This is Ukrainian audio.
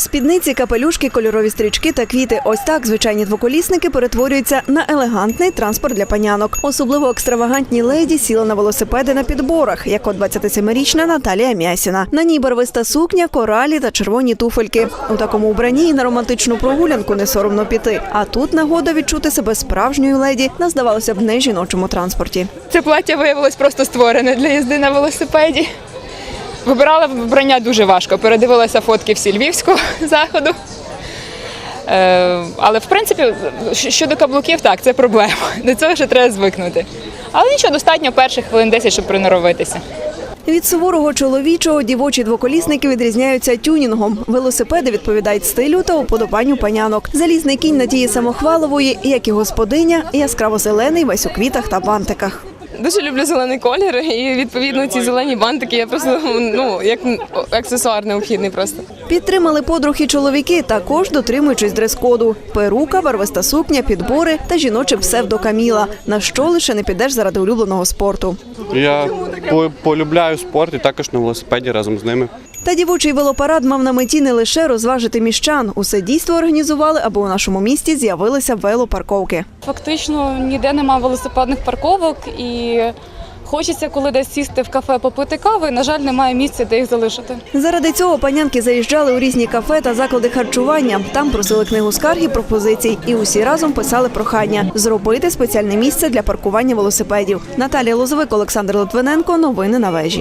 Спідниці, капелюшки, кольорові стрічки та квіти. Ось так звичайні двоколісники перетворюються на елегантний транспорт для панянок. Особливо екстравагантні леді сіли на велосипеди на підборах, як от 27-річна Наталія Мясіна. На ній барвиста сукня, коралі та червоні туфельки. У такому убранні і на романтичну прогулянку не соромно піти. А тут нагода відчути себе справжньою леді на здавалося б не жіночому транспорті. Це плаття виявилось просто створене для їзди на велосипеді. Вибирала вбрання дуже важко. Передивилася фотки всі львівського заходу. Е, але в принципі, щодо каблуків, так, це проблема. До цього ще треба звикнути. Але нічого, достатньо перших хвилин 10, щоб приноровитися. Від суворого чоловічого дівочі двоколісники відрізняються тюнінгом. Велосипеди відповідають стилю та уподобанню панянок. Залізний кінь Надії Самохвалової, як і господиня, яскраво зелений, весь у квітах та бантиках. Дуже люблю зелений колір і відповідно ці зелені бантики я просто ну як аксесуар необхідний просто. Підтримали подруг і чоловіки, також дотримуючись дрес-коду. Перука, барвиста сукня, підбори та жіноче псевдо Каміла. На що лише не підеш заради улюбленого спорту. Я полюбляю спорт і також на велосипеді разом з ними. Та дівочий велопарад мав на меті не лише розважити міщан. Усе дійство організували, аби у нашому місті з'явилися велопарковки. Фактично ніде немає велосипедних парковок і хочеться, коли десь сісти в кафе попити кави. На жаль, немає місця, де їх залишити. Заради цього панянки заїжджали у різні кафе та заклади харчування. Там просили книгу скарг і пропозицій, і усі разом писали прохання зробити спеціальне місце для паркування велосипедів. Наталія Лозовик, Олександр Литвиненко. Новини на вежі.